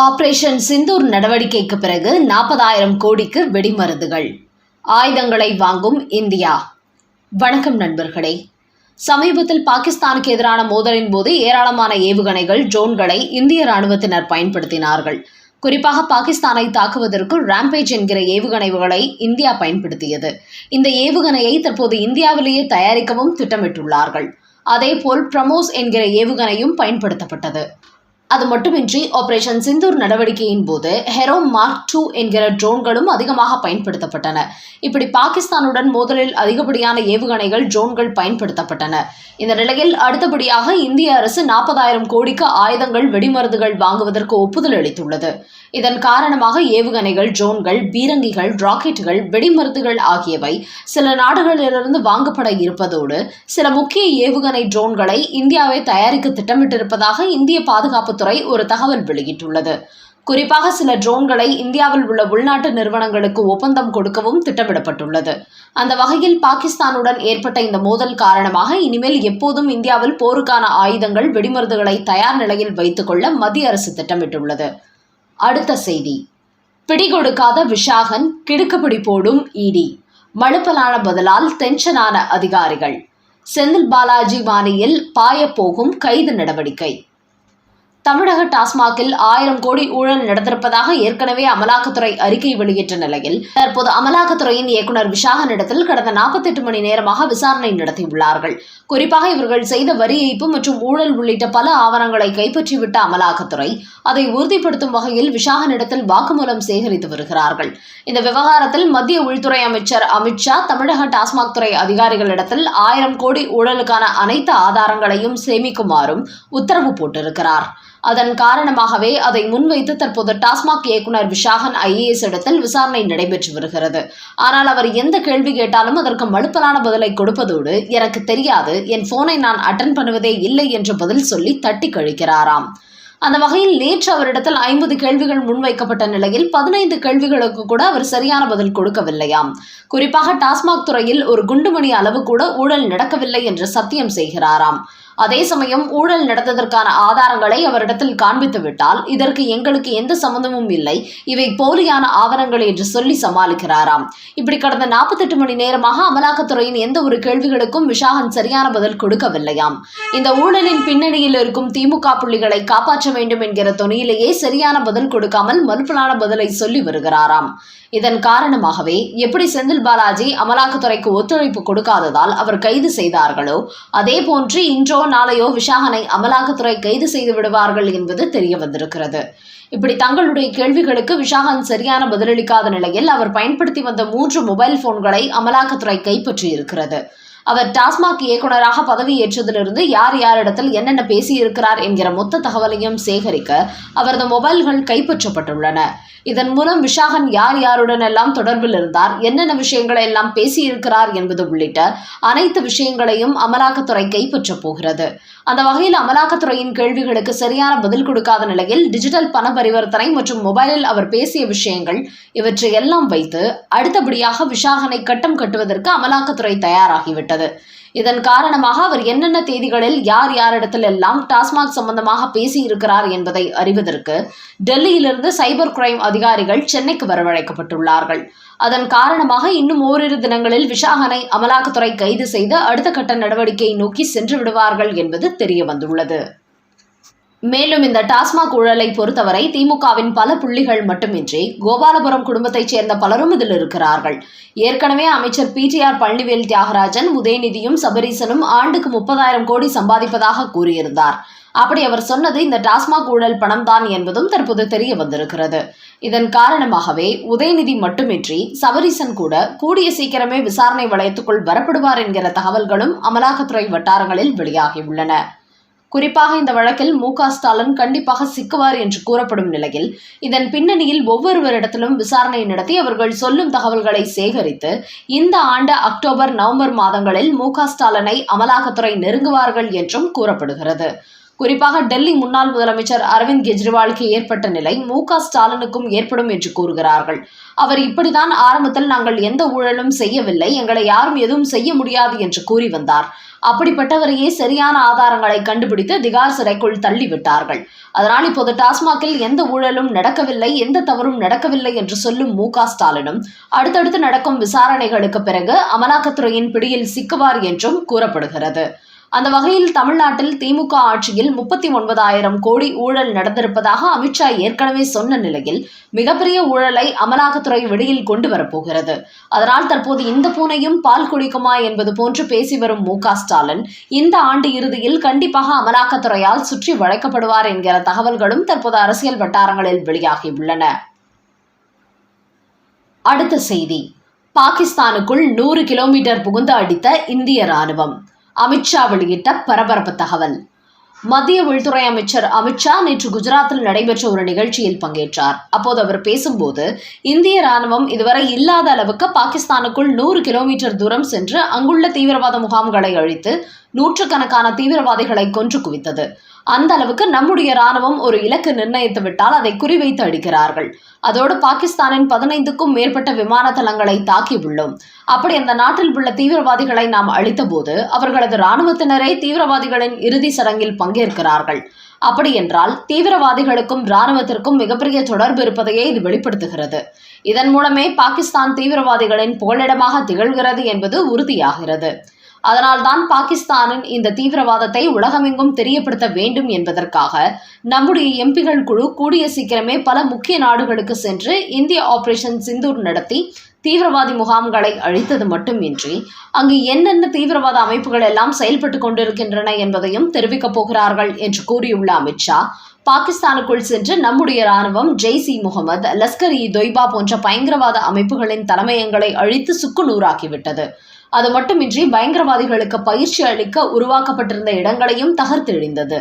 Operation Sindoor நடவடிக்கைக்கு பிறகு நாற்பதாயிரம் கோடிக்கு வெடிமருந்துகள். ஆயுதங்களை வாங்கும் இந்தியா. வணக்கம் நண்பர்களே. சமீபத்தில் பாகிஸ்தானுக்கு எதிரான மோதலின் போது ஏராளமான ஏவுகணைகள் ட்ரோன்களை இந்திய ராணுவத்தினர் பயன்படுத்தினார்கள். குறிப்பாக பாகிஸ்தானை தாக்குவதற்கு ராம்பேஜ் என்கிற ஏவுகணைகளை இந்தியா பயன்படுத்தியது. இந்த ஏவுகணையை தற்போது இந்தியாவிலேயே தயாரிக்கவும் திட்டமிட்டுள்ளார்கள். அதேபோல் பிரமோஸ் என்கிற ஏவுகணையும் பயன்படுத்தப்பட்டது. அது மட்டுமின்றி ஆபரேஷன் சிந்தூர் நடவடிக்கையின் போது ஹெரோ மார்க் டூ என்கிற ட்ரோன்களும் அதிகமாக பயன்படுத்தப்பட்டன. இப்படி பாகிஸ்தானுடன் மோதலில் அதிகப்படியான ஏவுகணைகள் ட்ரோன்கள் பயன்படுத்தப்பட்டன. இந்த நிலையில் அடுத்தபடியாக இந்திய அரசு நாற்பதாயிரம் கோடிக்கு ஆயுதங்கள் வெடிமருந்துகள் வாங்குவதற்கு ஒப்புதல் அளித்துள்ளது. இதன் காரணமாக ஏவுகணைகள் ட்ரோன்கள் பீரங்கிகள் ராக்கெட்டுகள் வெடிமருந்துகள் ஆகியவை சில நாடுகளிலிருந்து வாங்கப்பட இருப்பதோடு சில முக்கிய ஏவுகணை ட்ரோன்களை இந்தியாவை தயாரிக்க திட்டமிட்டிருப்பதாக இந்திய பாதுகாப்பு பாதுகாப்புத்துறை ஒரு தகவல் வெளியிட்டுள்ளது. குறிப்பாக சில ட்ரோன்களை இந்தியாவில் உள்ள உள்நாட்டு நிறுவனங்களுக்கு ஒப்பந்தம் கொடுக்கவும் திட்டமிடப்பட்டுள்ளது. அந்த வகையில் பாகிஸ்தானுடன் ஏற்பட்ட இந்த மோதல் காரணமாக இனிமேல் எப்போதும் இந்தியாவில் போருக்கான ஆயுதங்கள் வெடிமருந்துகளை தயார் நிலையில் வைத்துக்கொள்ள மத்திய அரசு திட்டமிட்டுள்ளது. அடுத்த செய்தி. பிடிகொடுக்காத விஷாகன் கிடுக்குப்பிடி போடும் இடி. மழுப்பலான பதிலால் டென்ஷனான அதிகாரிகள். செந்தில் பாலாஜி பாணியில் பாயப்போகும் கைது நடவடிக்கை. தமிழக டாஸ்மாகில் ஆயிரம் கோடி ஊழல் நடந்திருப்பதாக ஏற்கனவே அமலாக்கத்துறை அறிக்கை வெளியிட்ட நிலையில் தற்போது அமலாக்கத்துறையின் இயக்குநர் விசாகனிடத்தில் கடந்த நாற்பத்தெட்டு மணி நேரமாக விசாரணை நடத்தியுள்ளார்கள். குறிப்பாக இவர்கள் செய்த வரி ஏய்ப்பு மற்றும் ஊழல் உள்ளிட்ட பல ஆவணங்களை கைப்பற்றிவிட்ட அமலாக்கத்துறை அதை உறுதிப்படுத்தும் வகையில் விசாகனிடத்தில் வாக்குமூலம் சேகரித்து வருகிறார்கள். இந்த விவகாரத்தில் மத்திய உள்துறை அமைச்சர் அமித்ஷா தமிழக டாஸ்மாக் துறை அதிகாரிகளிடத்தில் ஆயிரம் கோடி ஊழலுக்கான அனைத்து ஆதாரங்களையும் சேமிக்குமாறும் உத்தரவு போட்டிருக்கிறார். அதன் காரணமாகவே அதை முன்வைத்து தற்போது டாஸ்மாக் இயக்குனர் விஷாகன் ஐஏஎஸ் இடத்தில் விசாரணை நடைபெற்று வருகிறது. ஆனால் அவர் எந்த கேள்வி கேட்டாலும் அதற்கு மழுப்பலான பதிலை கொடுப்பதோடு எனக்கு தெரியாது என் போனை நான் அட்டன் பண்ணுவதே இல்லை என்று பதில் சொல்லி தட்டி கழிக்கிறாராம். அந்த வகையில் நேற்று அவரிடத்தில் ஐம்பது கேள்விகள் முன்வைக்கப்பட்ட நிலையில் பதினைந்து கேள்விகளுக்கு கூட அவர் சரியான பதில் கொடுக்கவில்லையாம். குறிப்பாக டாஸ்மாக் துறையில் ஒரு குண்டுமணி அளவு கூட ஊழல் நடக்கவில்லை என்று சத்தியம் செய்கிறாராம். அதே சமயம் ஊழல் நடந்ததற்கான ஆதாரங்களை அவரிடத்தில் காண்பித்து விட்டால் இதற்கு எங்களுக்கு எந்த சம்மந்தமும் இல்லை. இவை போலியான ஆவணங்கள் என்று சொல்லி சமாளிக்கிறாராம். இப்படி கடந்த நாற்பத்தெட்டு மணி நேரமாக அமலாக்கத்துறையின் எந்த ஒரு கேள்விகளுக்கும் விஷாகன் சரியான பதில் கொடுக்கவில்லையாம். இந்த ஊழலின் பின்னணியில் இருக்கும் திமுக புள்ளிகளை காப்பாற்ற வேண்டும் என்கிற துணியிலேயே சரியான பதில் கொடுக்காமல் மறுப்பலான பதிலை சொல்லி வருகிறாராம். இதன் காரணமாகவே எப்படி செந்தில் பாலாஜி அமலாக்கத்துறைக்கு ஒத்துழைப்பு கொடுக்காததால் அவர் கைது செய்தார்களோ அதே போன்று இன்றோ நாளையோ விஷாகனை அமலாக்கத்துறை கைது செய்து விடுவார்கள் என்பது தெரிய வந்திருக்கிறது. இப்படி தங்களுடைய கேள்விகளுக்கு விஷாகன் சரியான பதிலளிக்காத நிலையில் அவர் பயன்படுத்தி வந்த மூன்று மொபைல் போன்களை அமலாக்கத்துறை கைப்பற்றியிருக்கிறது. அவர் டாஸ்மாக் இயக்குநராக பதவியேற்றதிலிருந்து யார் யாரிடத்தில் என்னென்ன பேசியிருக்கிறார் என்கிற மொத்த தகவலையும் சேகரிக்க அவரது மொபைல்கள் கைப்பற்றப்பட்டுள்ளன. இதன் மூலம் விஷாகன் யார் யாருடன் எல்லாம் தொடர்பில் இருந்தார் என்னென்ன விஷயங்களை எல்லாம் பேசியிருக்கிறார் என்பது உள்ளிட்ட அனைத்து விஷயங்களையும் அமலாக்கத்துறை கைப்பற்றப் போகிறது. அந்த வகையில் அமலாக்கத்துறையின் கேள்விகளுக்கு சரியான பதில் கொடுக்காத நிலையில் டிஜிட்டல் பண பரிவர்த்தனை மற்றும் மொபைலில் அவர் பேசிய விஷயங்கள் இவற்றை எல்லாம் வைத்து அடுத்தபடியாக விஷாகனை கட்டம் கட்டுவதற்கு அமலாக்கத்துறை தயாராகிவிட்டது. இதன் காரணமாக அவர் என்னென்ன தேதிகளில் யார் யாரிடத்தில் எல்லாம் டாஸ்மாக் சம்பந்தமாக பேசியிருக்கிறார் என்பதை அறிவதற்கு டெல்லியிலிருந்து சைபர் கிரைம் அதிகாரிகள் சென்னைக்கு வரவழைக்கப்பட்டுள்ளார்கள். அதன் காரணமாக இன்னும் ஓரிரு தினங்களில் விஷாகனை அமலாக்கத்துறை கைது செய்து அடுத்த கட்ட நடவடிக்கையை நோக்கி சென்று விடுவார்கள் என்பது தெரிய வந்துள்ளது மேலும் இந்த டாஸ்மாக் ஊழலை பொறுத்தவரை திமுகவின் பல புள்ளிகள் மட்டுமின்றி கோபாலபுரம் குடும்பத்தைச் சேர்ந்த பலரும் இதில் இருக்கிறார்கள். ஏற்கனவே அமைச்சர் பிடிஆர் பழனிவேல் தியாகராஜன் உதயநிதியும் சபரீசனும் ஆண்டுக்கு முப்பதாயிரம் கோடி சம்பாதிப்பதாக கூறியிருந்தார். அப்படி அவர் சொன்னது இந்த டாஸ்மாக் ஊழல் பணம் தான் என்பதும் தற்போது தெரிய வந்திருக்கிறது. இதன் காரணமாகவே உதயநிதி மட்டுமின்றி சபரீசன் கூட கூடிய சீக்கிரமே விசாரணை வளையத்துக்குள் வரப்படுவார் என்கிற தகவல்களும் அமலாக்கத்துறை வட்டாரங்களில் வெளியாகியுள்ளன குறிப்பாக இந்த வழக்கில் மு ஸ்டாலின் கண்டிப்பாக சிக்குவார் என்று கூறப்படும் நிலையில் இதன் பின்னணியில் ஒவ்வொருவரிடத்திலும் விசாரணை நடத்தி அவர்கள் சொல்லும் தகவல்களை சேகரித்து இந்த ஆண்டு அக்டோபர் நவம்பர் மாதங்களில் மு ஸ்டாலினை அமலாக்கத்துறை நெருங்குவார்கள் என்றும் கூறப்படுகிறது. குறிப்பாக டெல்லி முன்னாள் முதலமைச்சர் அரவிந்த் கெஜ்ரிவாலுக்கு ஏற்பட்ட நிலை மு ஸ்டாலினுக்கும் ஏற்படும் என்று கூறுகிறார்கள். அவர் இப்படிதான் ஆரம்பத்தில் நாங்கள் எந்த ஊழலும் செய்யவில்லை எங்களை யாரும் எதுவும் செய்ய முடியாது என்று கூறி வந்தார். அப்படிப்பட்டவரையே சரியான ஆதாரங்களை கண்டுபிடித்து திகார் சிறைக்குள் தள்ளிவிட்டார்கள். அதனால் இப்போது டாஸ்மாகில் எந்த ஊழலும் நடக்கவில்லை எந்த தவறும் நடக்கவில்லை என்று சொல்லும் மு ஸ்டாலினும் அடுத்தடுத்து நடக்கும் விசாரணைகளுக்கு பிறகு அமலாக்கத்துறையின் பிடியில் சிக்குவார் என்றும் கூறப்படுகிறது. அந்த வகையில் தமிழ்நாட்டில் திமுக ஆட்சியில் முப்பத்தி ஒன்பதாயிரம் கோடி ஊழல் நடந்திருப்பதாக அமித்ஷா ஏற்கனவே சொன்ன நிலையில் மிகப்பெரிய ஊழலை அமலாக்கத்துறை வெளியில் கொண்டு வரப்போகிறது. அதனால் தற்போது இந்த பூனையும் பால் குடிக்குமா என்பது போன்று பேசி வரும் மு ஸ்டாலின் இந்த ஆண்டு இறுதியில் கண்டிப்பாக அமலாக்கத்துறையால் சுற்றி வளைக்கப்படுவார் என்கிற தகவல்களும் தற்போது அரசியல் வட்டாரங்களில் வெளியாகியுள்ளன. அடுத்த செய்தி. பாகிஸ்தானுக்குள் நூறு கிலோமீட்டர் புகுந்து அடித்த இந்திய ராணுவம். அமித்ஷா வெளியிட்ட பரபரப்பு தகவல். மத்திய உள்துறை அமைச்சர் அமித்ஷா நேற்று குஜராத்தில் நடைபெற்ற ஒரு நிகழ்ச்சியில் பங்கேற்றார். அப்போது அவர் பேசும்போது இந்திய ராணுவம் இதுவரை இல்லாத அளவுக்கு பாகிஸ்தானுக்குள் நூறு கிலோமீட்டர் தூரம் சென்று அங்குள்ள தீவிரவாத முகாம்களை அழித்து நூற்றுக்கணக்கான தீவிரவாதிகளை கொன்று குவித்தது. அந்த அளவுக்கு நம்முடைய ராணுவம் ஒரு இலக்கு நிர்ணயித்து விட்டால் அதை குறிவைத்து அடிக்கிறார்கள். அதோடு பாகிஸ்தானின் பதினைந்துக்கும் மேற்பட்ட விமான தளங்களை தாக்கியுள்ளோம். அப்படி அந்த நாட்டில் உள்ள தீவிரவாதிகளை நாம் அழித்தபோது அவர்களது ராணுவத்தினரே தீவிரவாதிகளின் இறுதி சடங்கில் பங்கேற்கிறார்கள். அப்படி என்றால் தீவிரவாதிகளுக்கும் ராணுவத்திற்கும் மிகப்பெரிய தொடர்பு இருப்பதையே இது வெளிப்படுத்துகிறது. இதன் மூலமே பாகிஸ்தான் தீவிரவாதிகளின் புகலிடமாக திகழ்கிறது என்பது உறுதியாகிறது. அதனால்தான் பாகிஸ்தானின் இந்த தீவிரவாதத்தை உலகமெங்கும் தெரியப்படுத்த வேண்டும் என்பதற்காக நம்முடைய எம்பிகள் குழு கூடிய சீக்கிரமே பல முக்கிய நாடுகளுக்கு சென்று இந்திய ஆபரேஷன் சிந்தூர் நடத்தி தீவிரவாதி முகாம்களை அழித்தது மட்டுமின்றி அங்கு என்னென்ன தீவிரவாத அமைப்புகள் எல்லாம் செயல்பட்டு கொண்டிருக்கின்றன என்பதையும் தெரிவிக்கப் போகிறார்கள் என்று கூறியுள்ள அமித்ஷா பாகிஸ்தானுக்குள் சென்று நம்முடைய ராணுவம் ஜெய்ஸ் இ முகமது லஸ்கர் இ தொய்பா போன்ற பயங்கரவாத அமைப்புகளின் தலைமையங்களை அழித்து சுக்குநூறாக்கிவிட்டது அது மட்டுமின்றி பயங்கரவாதிகளுக்கு பயிற்சி அளிக்க உருவாக்கப்பட்டிருந்த இடங்களையும் தகர்த்தெழிந்தது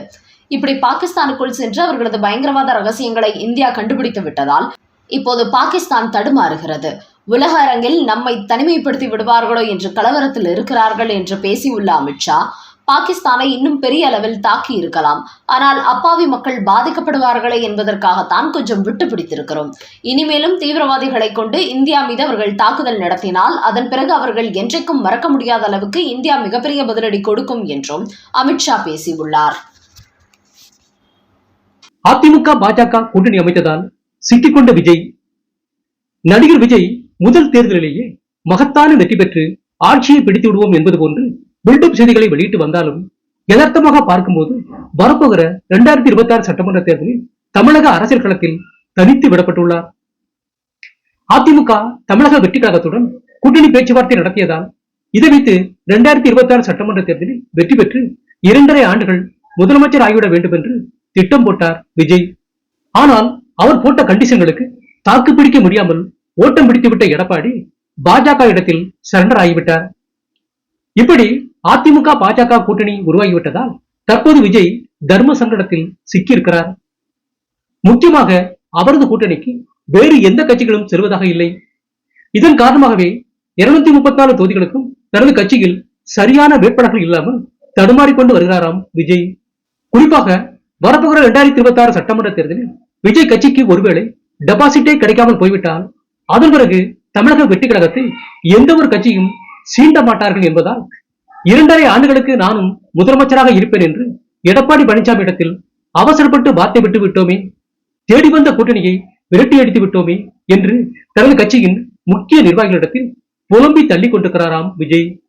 இப்படி பாகிஸ்தானுக்குள் சென்று அவர்களது பயங்கரவாத ரகசியங்களை இந்தியா கண்டுபிடித்து விட்டதால் இப்போது பாகிஸ்தான் தடுமாறுகிறது. உலக அரங்கில் நம்மை தனிமைப்படுத்தி விடுவார்களோ என்று கலவரத்தில் இருக்கிறார்கள் என்று பேசியுள்ள அமித்ஷா பாகிஸ்தானை இன்னும் பெரிய அளவில் தாக்கி இருக்கலாம். ஆனால் அப்பாவி மக்கள் பாதிக்கப்படுவார்களே என்பதற்காகத்தான் கொஞ்சம் விட்டு பிடித்திருக்கிறோம். இனிமேலும் தீவிரவாதிகளை கொண்டு இந்தியா மீது அவர்கள் தாக்குதல் நடத்தினால் அதன் பிறகு அவர்கள் என்றைக்கும் மறக்க முடியாத அளவுக்கு இந்தியா மிகப்பெரிய பதிலடி கொடுக்கும் என்றும் அமித்ஷா பேசியுள்ளார். அதிமுக பாஜக கூட்டணி அமைத்ததால் சிக்கிக்கொண்ட விஜய் நடிகர் விஜய் முதல் தேர்தலிலேயே மகத்தான வெற்றி பெற்று ஆட்சியை பிடித்து விடுவோம் என்பது போன்று பில்டப் செய்திகளை வெளியிட்டு வந்தாலும் யதார்த்தமாக பார்க்கும்போது வரப்போகிற இரண்டாயிரத்தி இருபத்தி ஆறு சட்டமன்ற தேர்தலில் தமிழக அரசியல் களத்தில் தனித்து விடப்பட்டுள்ளார். அதிமுக தமிழக வெற்றி கழகத்துடன் கூட்டணி பேச்சுவார்த்தை நடத்தியதால் இதை வைத்து இரண்டாயிரத்தி இருபத்தி ஆறு சட்டமன்ற தேர்தலில் வெற்றி பெற்று இரண்டரை ஆண்டுகள் முதலமைச்சர் ஆகிவிட வேண்டும் என்று திட்டம் போட்டார் விஜய். ஆனால் அவர் போட்ட கண்டிஷன்களுக்கு தாக்கு பிடிக்க முடியாமல் ஓட்டம் பிடித்துவிட்ட எடப்பாடி பாஜக இடத்தில் சரண்டர் ஆகிவிட்டார். இப்படி அதிமுக பாஜக கூட்டணி உருவாகிவிட்டதால் தற்போது விஜய் தர்ம சங்கடத்தில் சிக்கியிருக்கிறார். முக்கியமாக அவரது கூட்டணிக்கு வேறு எந்த கட்சிகளும் செல்வதாக இல்லை. இதன் காரணமாகவே இருநூத்தி முப்பத்தி நாலு தொகுதிகளுக்கும் தனது கட்சியில் சரியான வேட்பாளர்கள் இல்லாமல் தடுமாறிக்கொண்டு வருகிறாராம் விஜய். குறிப்பாக வரப்போகிற இரண்டாயிரத்தி இருபத்தி ஆறு சட்டமன்ற தேர்தலில் விஜய் கட்சிக்கு ஒருவேளை டெபாசிட்டே கிடைக்காமல் போய்விட்டால் அதன் பிறகு தமிழக வெற்றி கழகத்தில் எந்த ஒரு கட்சியும் சீண்ட மாட்டார்கள் என்பதால் இரண்டரை ஆண்டுகளுக்கு நானும் முதலமைச்சராக இருப்பேன் என்று எடப்பாடி பழனிசாமி இடத்தில் அவசரப்பட்டு வார்த்தை விட்டு விட்டோமே? தேடி வந்த கூட்டணியை விரட்டி அடித்து விட்டோமே? என்று தனது கட்சியின் முக்கிய நிர்வாகிகளிடத்தில் புலம்பி தள்ளி கொண்டிருக்கிறாராம் விஜய்.